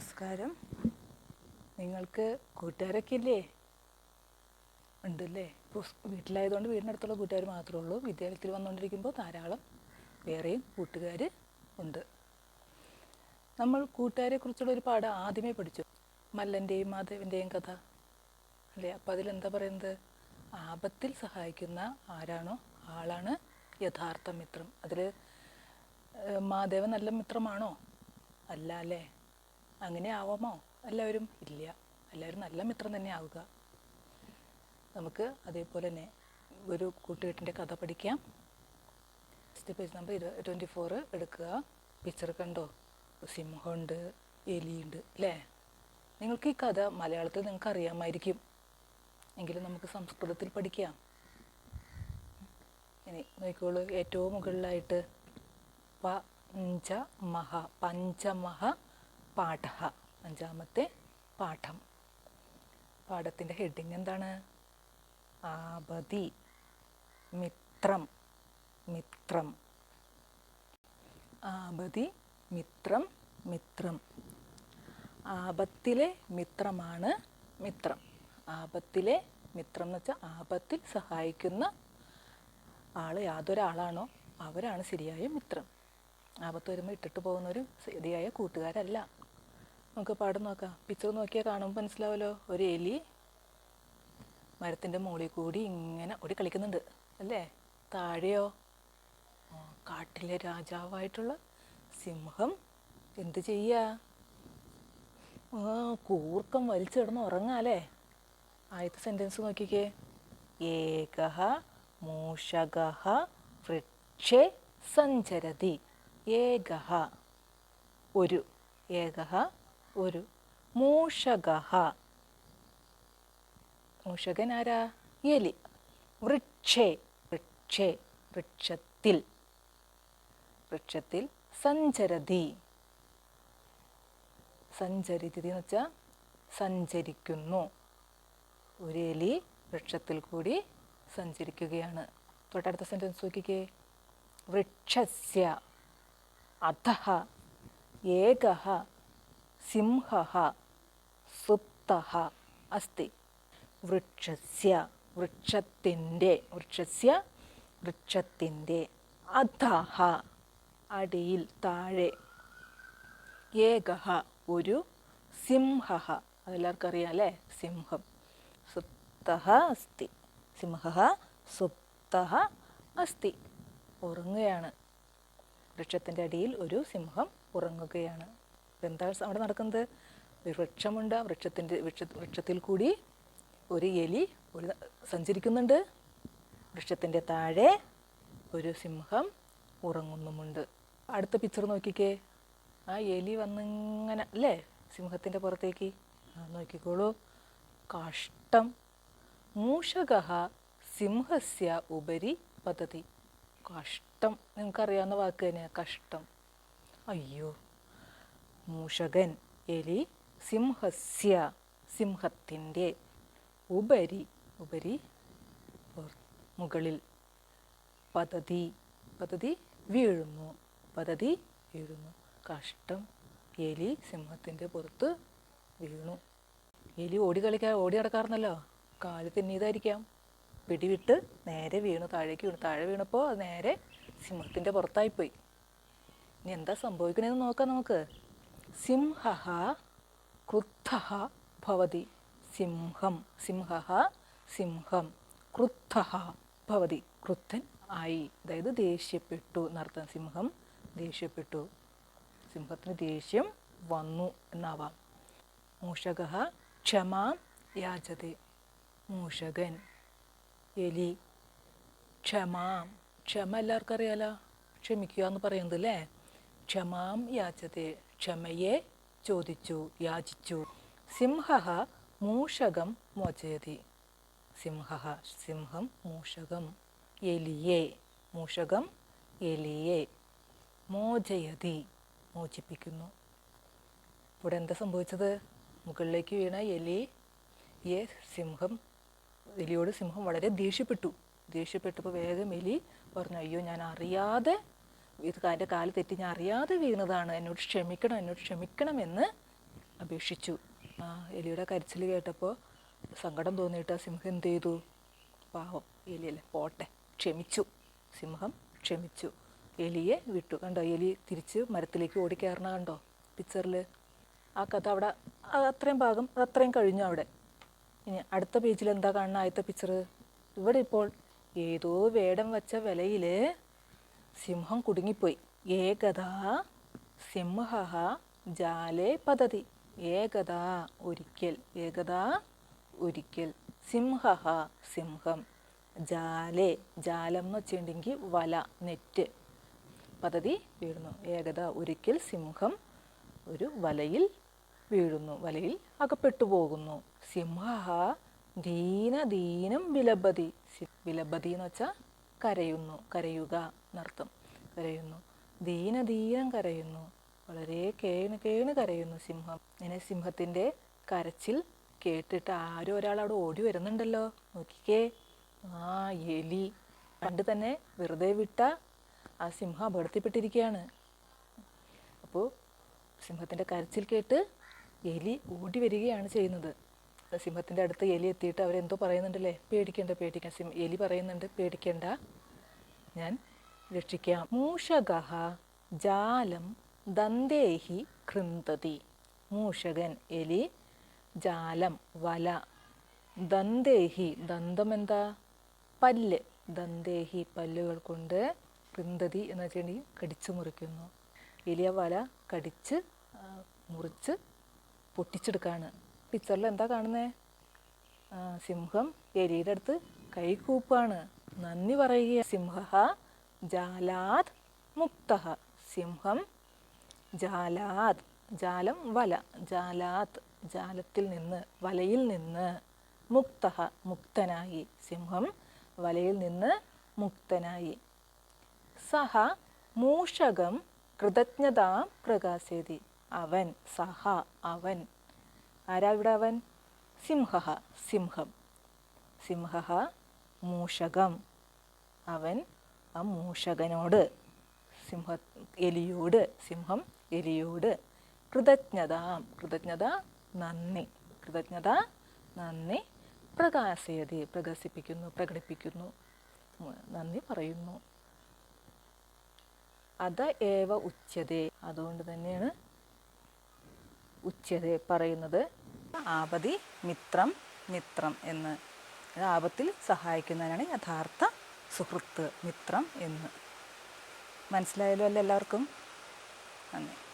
നമസ്കാരം. നിങ്ങൾക്ക് കൂട്ടുകാരൊക്കെ ഇല്ലേ ഉണ്ടല്ലേ? ഇപ്പോൾ വീട്ടിലായതുകൊണ്ട് വീടിനടുത്തുള്ള കൂട്ടുകാർ മാത്രമേ ഉള്ളൂ. വിദ്യാലയത്തിൽ വന്നുകൊണ്ടിരിക്കുമ്പോൾ ധാരാളം വേറെയും കൂട്ടുകാർ ഉണ്ട്. നമ്മൾ കൂട്ടുകാരെക്കുറിച്ചുള്ള ഒരു പാഠം ആദ്യമേ പഠിച്ചു. മല്ലന്റെയും മാധവന്റെയും കഥ. അല്ലേ? അപ്പോൾ അതിലെന്താ പറയുന്നത്? ആപത്തിൽ സഹായിക്കുന്ന ആരാണോ? ആളാണ് യഥാർത്ഥ മിത്രം. അതിൽ മാധവൻ നല്ല മിത്രമാണോ? അല്ല അല്ലേ? അങ്ങനെ ആവാമോ എല്ലാവരും ഇല്ല. എല്ലാവരും നല്ല മിത്രം തന്നെ ആവുക. നമുക്ക് അതേപോലെ തന്നെ ഒരു കൂട്ടുകെട്ടിന്റെ കഥ പഠിക്കാം. ഫസ്റ്റ് പേജ് നമ്പർ ഇരു ട്വന്റി ഫോറ് എടുക്കുക. പിക്ചർ കണ്ടോ? സിംഹമുണ്ട് എലിയുണ്ട് അല്ലേ നിങ്ങൾക്ക് ഈ കഥ മലയാളത്തിൽ നിങ്ങൾക്ക് അറിയാമായിരിക്കും. എങ്കിലും നമുക്ക് സംസ്കൃതത്തിൽ പഠിക്കാം. ഇനി നോക്കിക്കോളൂ. ഏറ്റവും മുകളിലായിട്ട് പഞ്ചമഹ പഞ്ചമഹ പാഠ അഞ്ചാമത്തെ പാഠം. പാഠത്തിന്റെ ഹെഡിങ് എന്താണ്? ആപതി മിത്രം മിത്രം. ആപതി മിത്രം മിത്രം. ആപത്തിലെ മിത്രമാണ് മിത്രം. ആപത്തിലെ മിത്രം എന്ന് വെച്ചാൽ ആപത്തിൽ സഹായിക്കുന്ന ആൾ യാതൊരാളാണോ? അവരാണ് ശരിയായ മിത്രം. ആപത്ത് വരുമ്പോൾ ഇട്ടിട്ട് പോകുന്ന ഒരു ശരിയായ കൂട്ടുകാരല്ല. നമുക്ക് പാഠം നോക്കാം. പിക്ചർ നോക്കിയാൽ കാണുമ്പോൾ മനസ്സിലാവല്ലോ. ഒരു എലി മരത്തിന്റെ മുകളിൽ കൂടി ഇങ്ങനെ ഓടി കളിക്കുന്നുണ്ട്. അല്ലേ? താഴെയോ? കാട്ടിലെ രാജാവായിട്ടുള്ള സിംഹം എന്ത് ചെയ്യാ? ആ കൂർക്കം വലിച്ചിടന്ന് ഉറങ്ങാല്ലേ ആദ്യത്തെ സെന്റൻസ് നോക്കിക്കേ. ഏകഹ മൂഷകഹ വൃക്ഷേ സഞ്ചരതി. ഏകഹ. ഒരു. ഏകഹ ഒരു മൂഷകഹ. മൂഷകൻ ആരാ എലി. വൃക്ഷേ. വൃക്ഷേ. വൃക്ഷത്തിൽ. വൃക്ഷത്തിൽ സഞ്ചരതി. സഞ്ചരിതി എന്ന് വെച്ചാൽ സഞ്ചരിക്കുന്നു. ഒരു എലി വൃക്ഷത്തിൽ കൂടി സഞ്ചരിക്കുകയാണ്. തൊട്ടടുത്ത സെന്റൻസ് നോക്കിക്കേ. വൃക്ഷസ്യ. അധ ഏകഃ സിംഹഃ സുപ്ത അസ്തി. വൃക്ഷസ്യ വൃക്ഷത്തിന്റെ വൃക്ഷസ്യ വൃക്ഷത്തിന്റെ അധഹ അടിയിൽ താഴെ. ഏകഹ ഒരു സിംഹ അതെല്ലാവർക്കും അറിയാം അല്ലേ? സിംഹം. സുപ്ത അസ്തി. സിംഹ സുപ്ത അസ്തി. ഉറങ്ങുകയാണ്. വൃക്ഷത്തിന്റെ അടിയിൽ ഒരു സിംഹം ഉറങ്ങുകയാണ്. എന്താ അവിടെ നടക്കുന്നത്? ഒരു വൃക്ഷമുണ്ട്. ആ വൃക്ഷത്തിന്റെ വൃക്ഷ വൃക്ഷത്തിൽ കൂടി ഒരു എലി ഒരു സഞ്ചരിക്കുന്നുണ്ട്. വൃക്ഷത്തിന്റെ താഴെ ഒരു സിംഹം ഉറങ്ങുന്നുമുണ്ട്. അടുത്ത പിക്ചർ നോക്കിക്കേ. ആ എലി വന്നിങ്ങനെ അല്ലേ? സിംഹത്തിന്റെ പുറത്തേക്ക്. നോക്കിക്കോളൂ. കാഷ്ടം. മൂഷകഹ സിംഹസ്യ ഉപരി പദ്ധതി കഷ്ടം. നിങ്ങൾക്കറിയാവുന്ന വാക്ക് തന്നെയാണ് കഷ്ടം. അയ്യോ. മൂഷകൻ എലി സിംഹസ്യ സിംഹത്തിന്റെ ഉപരി ഉപരി മുകളിൽ പദ്ധതി പദ്ധതി വീഴുന്നു പദ്ധതി വീഴുന്നു. കഷ്ടം. എലി സിംഹത്തിന്റെ പുറത്ത് വീണു. എലി ഓടി കളിക്കാൻ ഓടി നടക്കാറുന്നല്ലോ കാൽ തിന്നിയതായിരിക്കാം. പിടിവിട്ട് നേരെ വീണു താഴേക്ക് വീണു. താഴെ വീണപ്പോൾ അത് നേരെ സിംഹത്തിന്റെ പുറത്തായിപ്പോയി. ഇനി എന്താ സംഭവിക്കണേന്ന് നോക്കാം നമുക്ക്. സിംഹ ക്രുദ്ധ ഭവതി. സിംഹം സിംഹ സിംഹം. ക്രുദ്ധ ഭവതി. ക്രുദ്ധൻ ആയി. അതായത് ദേഷ്യപ്പെട്ടു എന്നർത്ഥം സിംഹം. ദേഷ്യപ്പെട്ടു. സിംഹത്തിന് ദേഷ്യം വന്നു എന്നാവാം. മൂഷക ക്ഷമാ യാചതി. മൂഷകൻ എലി ക്ഷമാം. ക്ഷമ എല്ലാവർക്കും അറിയാലോ? ക്ഷമിക്കുക എന്ന് പറയുന്നത് അല്ലേ? ക്ഷമാം യാചത്തെ ക്ഷമയെ ചോദിച്ചു യാചിച്ചു. സിംഹ മൂഷകം മോചയതി. സിംഹ സിംഹം മൂഷകം. എലിയെ മൂഷകം എലിയെ മോചയതി മോചിപ്പിക്കുന്നു. ഇവിടെ എന്താ സംഭവിച്ചത്? മുകളിലേക്ക് വീണ എലി എലിയെ സിംഹം എലിയോട് സിംഹം വളരെ ദേഷ്യപ്പെട്ടു. ദേഷ്യപ്പെട്ടപ്പോൾ വേഗം എലി പറഞ്ഞു അയ്യോ ഞാൻ അറിയാതെ ഇത് എന്റെ കാൽ തെറ്റി ഞാൻ അറിയാതെ വീണതാണ്. എന്നോട് ക്ഷമിക്കണം എന്നോട് ക്ഷമിക്കണമെന്ന് അപേക്ഷിച്ചു. ആ എലിയുടെ കരച്ചിൽ കേട്ടപ്പോൾ സങ്കടം തോന്നിയിട്ട് ആ സിംഹം എന്ത് ചെയ്തു? പാവം എലിയല്ലേ പോട്ടെ. ക്ഷമിച്ചു. സിംഹം ക്ഷമിച്ചു. എലിയെ വിട്ടു. കണ്ടോ? എലി തിരിച്ച് മരത്തിലേക്ക് ഓടിക്കയറണ കണ്ടോ പിക്ചറിൽ ആ കഥ അവിടെ അത്രയും ഭാഗം അത് അത്രയും കഴിഞ്ഞു അവിടെ. ഇനി അടുത്ത പേജിൽ എന്താ കാണുന്ന? ആദ്യത്തെ പിക്ചർ ഇവിടെ ഇപ്പോൾ ഏതോ വേടം വച്ച വിലയിൽ സിംഹം കുടുങ്ങിപ്പോയി. ഏകദാ സിംഹ ജാലേ പതതി. ഏകദാ ഒരിക്കൽ. ഏകദാ ഒരിക്കൽ. സിംഹ സിംഹം. ജാലേ ജാലം എന്ന് വെച്ചിട്ടുണ്ടെങ്കിൽ വല നെറ്റ് പദ്ധതി വീഴുന്നു. ഏകത ഒരിക്കൽ സിംഹം ഒരു വലയിൽ വീഴുന്നു. വലയിൽ അകപ്പെട്ടു പോകുന്നു. സിംഹ ദീന ദീനം വിലപതി സി- എന്ന് വെച്ചാൽ കരയുന്നു. കരയുക. എന്നർത്ഥം കരയുന്നു. ദീനദീനം കരയുന്നു. വളരെ കേണു കേണു കരയുന്നു സിംഹം. ഇങ്ങനെ സിംഹത്തിന്റെ കരച്ചിൽ കേട്ടിട്ട് ആരും ഒരാൾ അവിടെ ഓടി വരുന്നുണ്ടല്ലോ. നോക്കിക്കേ. ആ എലി. പണ്ട് തന്നെ വെറുതെ വിട്ട ആ സിംഹം അപകടത്തിൽപ്പെട്ടിരിക്കുകയാണ്. അപ്പോൾ സിംഹത്തിന്റെ കരച്ചിൽ കേട്ട് എലി ഓടി വരികയാണ് ചെയ്യുന്നത്. സിംഹത്തിന്റെ അടുത്ത് എലി എത്തിയിട്ട് അവരെന്തോ പറയുന്നുണ്ടല്ലേ? പേടിക്കേണ്ട പേടിക്കേണ്ട. സിം എലി പറയുന്നുണ്ട് പേടിക്കേണ്ട. ഞാൻ രക്ഷിക്കാം. മൂഷക ജാലം ദന്തേഹി കൃന്തതി. മൂഷകൻ എലി ജാലം വല. ദന്തേഹി ദന്തം എന്താ? പല്ല്. ദന്തേഹി പല്ലുകൾ കൊണ്ട് കൃന്തതി എന്ന് വെച്ചിട്ടുണ്ടെങ്കിൽ കടിച്ചു മുറിക്കുന്നു. എലിയ വല കടിച്ച് മുറിച്ച് പൊട്ടിച്ചെടുക്കാണ്. പിക്ചറിൽ എന്താ കാണുന്നത് സിംഹം എലിയുടെ അടുത്ത് കൈ കൂപ്പാണ്. നന്ദി പറയുക സിംഹ ജാലാത് മുക്ത സിംഹം. ജാലാത് ജാലം വല. ജാലാത് ജാലത്തിൽ നിന്ന് വലയിൽ നിന്ന് മുക്ത മുക്തനായി സിംഹം വലയിൽ നിന്ന് മുക്തനായി. സഹ മൂഷകം കൃതജ്ഞത പ്രകാശേതി. അവൻ സഹ അവൻ. ആരാ ഇവിടെ അവൻ? സിംഹ സിംഹം. സിംഹ മൂഷകം. അവൻ ആ മൂഷകനോട് സിംഹ എലിയോട് സിംഹം എലിയോട് കൃതജ്ഞത കൃതജ്ഞത നന്ദി കൃതജ്ഞത നന്ദി പ്രകാശയതി പ്രകാശിപ്പിക്കുന്നു പ്രകടിപ്പിക്കുന്നു നന്ദി പറയുന്നു. അത ഏവ ഉച്ചതേ അതുകൊണ്ട് തന്നെയാണ് ഉച്ചതേ പറയുന്നത്. ആപതി മിത്രം മിത്രം എന്ന്. ആപത്തിൽ സഹായിക്കുന്നതിനാണ് യഥാർത്ഥ സുഹൃത്ത് മിത്രം എന്ന്. മനസ്സിലായാലും അല്ല എല്ലാവർക്കും? നന്ദി.